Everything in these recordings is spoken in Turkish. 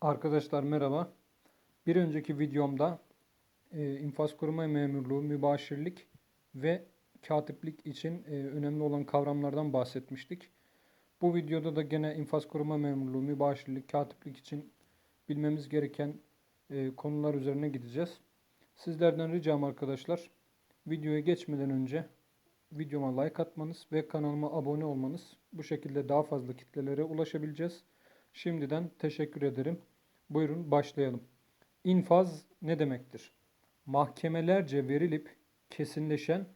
Arkadaşlar merhaba. Bir önceki videomda e, infaz koruma memurluğu, mübaşirlik ve katiplik için e, önemli olan kavramlardan bahsetmiştik. Bu videoda da gene infaz koruma memurluğu, mübaşirlik, katiplik için bilmemiz gereken e, konular üzerine gideceğiz. Sizlerden ricam arkadaşlar, videoya geçmeden önce videoma like atmanız ve kanalıma abone olmanız. Bu şekilde daha fazla kitlelere ulaşabileceğiz. Şimdiden teşekkür ederim. Buyurun başlayalım. İnfaz ne demektir? Mahkemelerce verilip kesinleşen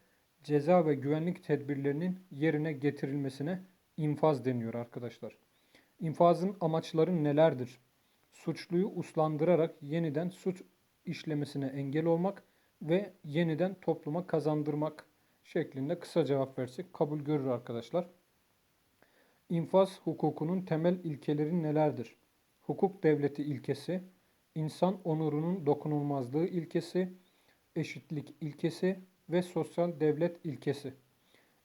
ceza ve güvenlik tedbirlerinin yerine getirilmesine infaz deniyor arkadaşlar. İnfazın amaçları nelerdir? Suçluyu uslandırarak yeniden suç işlemesine engel olmak ve yeniden topluma kazandırmak şeklinde kısa cevap versek kabul görür arkadaşlar. İnfaz hukukunun temel ilkeleri nelerdir? Hukuk devleti ilkesi, insan onurunun dokunulmazlığı ilkesi, eşitlik ilkesi ve sosyal devlet ilkesi.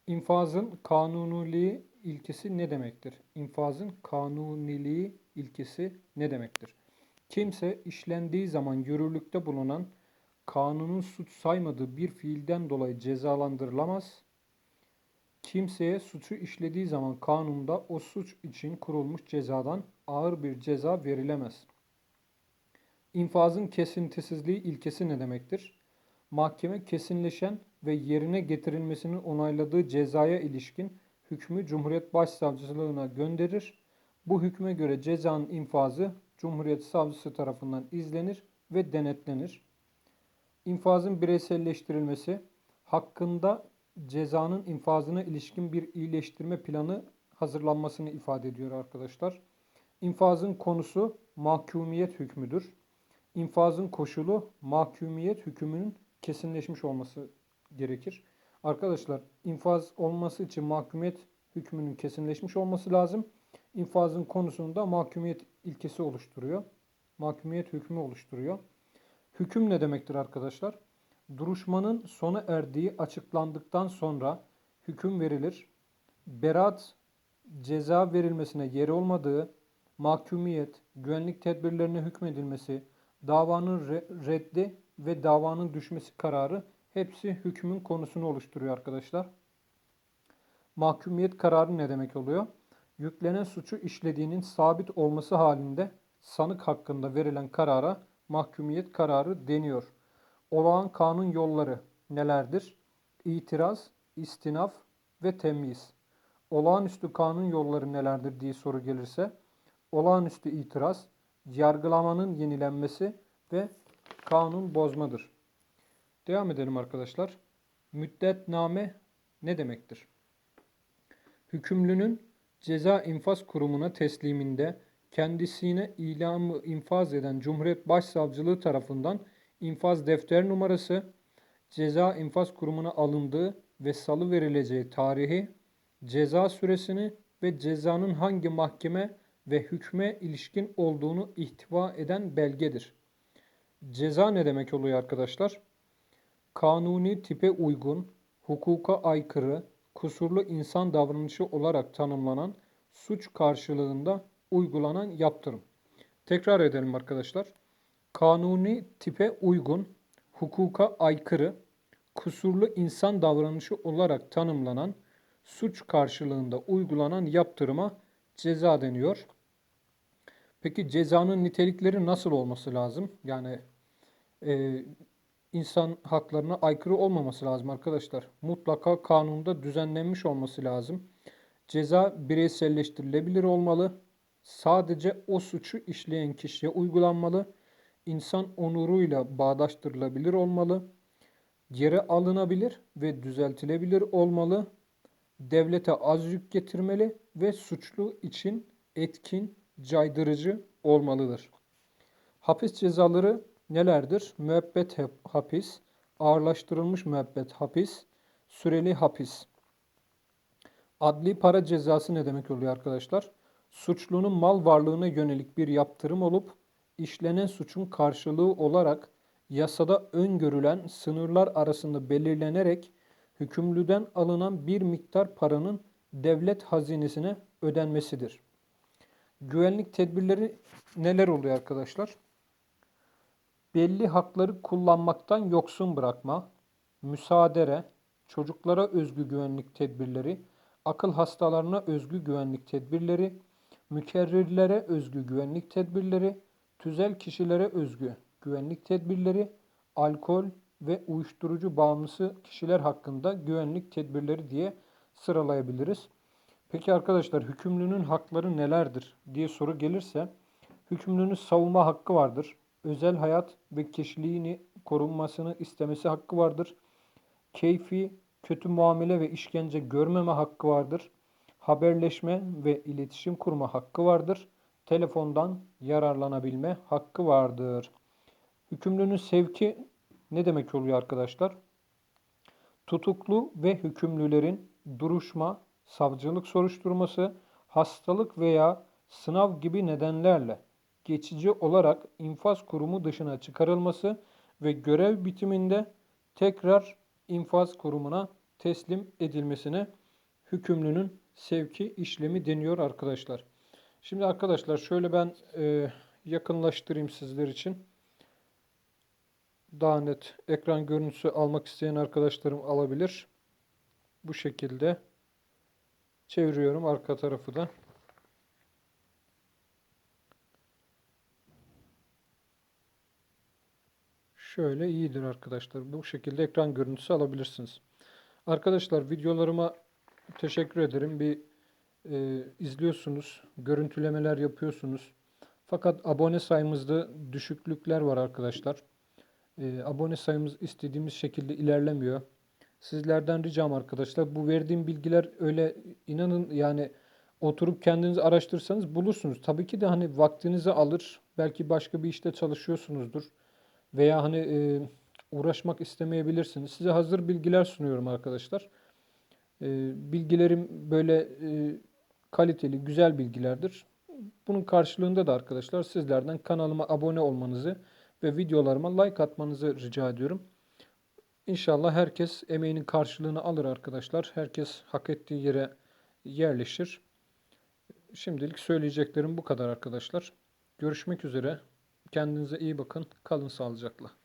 İnfazın kanuniliği ilkesi ne demektir? İnfazın kanuniliği ilkesi ne demektir? Kimse işlendiği zaman yürürlükte bulunan kanunun suç saymadığı bir fiilden dolayı cezalandırılamaz. Kimseye suçu işlediği zaman kanunda o suç için kurulmuş cezadan ağır bir ceza verilemez. İnfazın kesintisizliği ilkesi ne demektir? Mahkeme kesinleşen ve yerine getirilmesinin onayladığı cezaya ilişkin hükmü Cumhuriyet Başsavcılığına gönderir. Bu hükme göre cezanın infazı Cumhuriyet Savcısı tarafından izlenir ve denetlenir. İnfazın bireyselleştirilmesi hakkında cezanın infazına ilişkin bir iyileştirme planı hazırlanmasını ifade ediyor arkadaşlar. İnfazın konusu mahkumiyet hükmüdür. İnfazın koşulu mahkumiyet hükmünün kesinleşmiş olması gerekir. Arkadaşlar infaz olması için mahkumiyet hükmünün kesinleşmiş olması lazım. İnfazın konusunda mahkumiyet ilkesi oluşturuyor. Mahkumiyet hükmü oluşturuyor. Hüküm ne demektir arkadaşlar? Duruşmanın sona erdiği açıklandıktan sonra hüküm verilir. Berat ceza verilmesine yeri olmadığı, mahkumiyet, güvenlik tedbirlerine hükmedilmesi, davanın reddi ve davanın düşmesi kararı hepsi hükmün konusunu oluşturuyor arkadaşlar. Mahkumiyet kararı ne demek oluyor? Yüklenen suçu işlediğinin sabit olması halinde sanık hakkında verilen karara mahkumiyet kararı deniyor. Olağan kanun yolları nelerdir? İtiraz, istinaf ve temyiz. Olağanüstü kanun yolları nelerdir diye soru gelirse, olağanüstü itiraz, yargılamanın yenilenmesi ve kanun bozmadır. Devam edelim arkadaşlar. Müddetname ne demektir? Hükümlünün ceza infaz kurumuna tesliminde kendisine ilamı infaz eden Cumhuriyet Başsavcılığı tarafından infaz defter numarası, ceza infaz kurumuna alındığı ve salı verileceği tarihi, ceza süresini ve cezanın hangi mahkeme ve hükme ilişkin olduğunu ihtiva eden belgedir. Ceza ne demek oluyor arkadaşlar? Kanuni tipe uygun, hukuka aykırı, kusurlu insan davranışı olarak tanımlanan suç karşılığında uygulanan yaptırım. Tekrar edelim arkadaşlar. Kanuni tipe uygun, hukuka aykırı, kusurlu insan davranışı olarak tanımlanan suç karşılığında uygulanan yaptırıma ceza deniyor. Peki cezanın nitelikleri nasıl olması lazım? Yani e, insan haklarına aykırı olmaması lazım arkadaşlar. Mutlaka kanunda düzenlenmiş olması lazım. Ceza bireyselleştirilebilir olmalı. Sadece o suçu işleyen kişiye uygulanmalı. İnsan onuruyla bağdaştırılabilir olmalı. Yere alınabilir ve düzeltilebilir olmalı. Devlete az yük getirmeli ve suçlu için etkin, caydırıcı olmalıdır. Hapis cezaları nelerdir? Müebbet hapis, ağırlaştırılmış müebbet hapis, süreli hapis. Adli para cezası ne demek oluyor arkadaşlar? Suçlunun mal varlığına yönelik bir yaptırım olup işlenen suçun karşılığı olarak yasada öngörülen sınırlar arasında belirlenerek hükümlüden alınan bir miktar paranın devlet hazinesine ödenmesidir. Güvenlik tedbirleri neler oluyor arkadaşlar? Belli hakları kullanmaktan yoksun bırakma, müsaadere, çocuklara özgü güvenlik tedbirleri, akıl hastalarına özgü güvenlik tedbirleri, mükerrirlere özgü güvenlik tedbirleri, tüzel kişilere özgü güvenlik tedbirleri, alkol ve uyuşturucu bağımlısı kişiler hakkında güvenlik tedbirleri diye sıralayabiliriz. Peki arkadaşlar hükümlünün hakları nelerdir diye soru gelirse hükümlünün savunma hakkı vardır. Özel hayat ve kişiliğini korunmasını istemesi hakkı vardır. Keyfi, kötü muamele ve işkence görmeme hakkı vardır. Haberleşme ve iletişim kurma hakkı vardır. Telefondan yararlanabilme hakkı vardır. Hükümlünün sevki ne demek oluyor arkadaşlar? Tutuklu ve hükümlülerin duruşma, savcılık soruşturması, hastalık veya sınav gibi nedenlerle geçici olarak infaz kurumu dışına çıkarılması ve görev bitiminde tekrar infaz kurumuna teslim edilmesine hükümlünün sevki işlemi deniyor arkadaşlar. Şimdi arkadaşlar şöyle ben e, yakınlaştırayım sizler için. Daha net ekran görüntüsü almak isteyen arkadaşlarım alabilir. Bu şekilde çeviriyorum arka tarafı da. Şöyle iyidir arkadaşlar. Bu şekilde ekran görüntüsü alabilirsiniz. Arkadaşlar videolarıma teşekkür ederim. Bir e, izliyorsunuz, görüntülemeler yapıyorsunuz. Fakat abone sayımızda düşüklükler var arkadaşlar. E, abone sayımız istediğimiz şekilde ilerlemiyor. Sizlerden ricam arkadaşlar bu verdiğim bilgiler öyle inanın yani oturup kendiniz araştırsanız bulursunuz. Tabii ki de hani vaktinizi alır. Belki başka bir işte çalışıyorsunuzdur. Veya hani e, uğraşmak istemeyebilirsiniz. Size hazır bilgiler sunuyorum arkadaşlar. E, bilgilerim böyle e, kaliteli, güzel bilgilerdir. Bunun karşılığında da arkadaşlar sizlerden kanalıma abone olmanızı ve videolarıma like atmanızı rica ediyorum. İnşallah herkes emeğinin karşılığını alır arkadaşlar. Herkes hak ettiği yere yerleşir. Şimdilik söyleyeceklerim bu kadar arkadaşlar. Görüşmek üzere. Kendinize iyi bakın. Kalın sağlıcakla.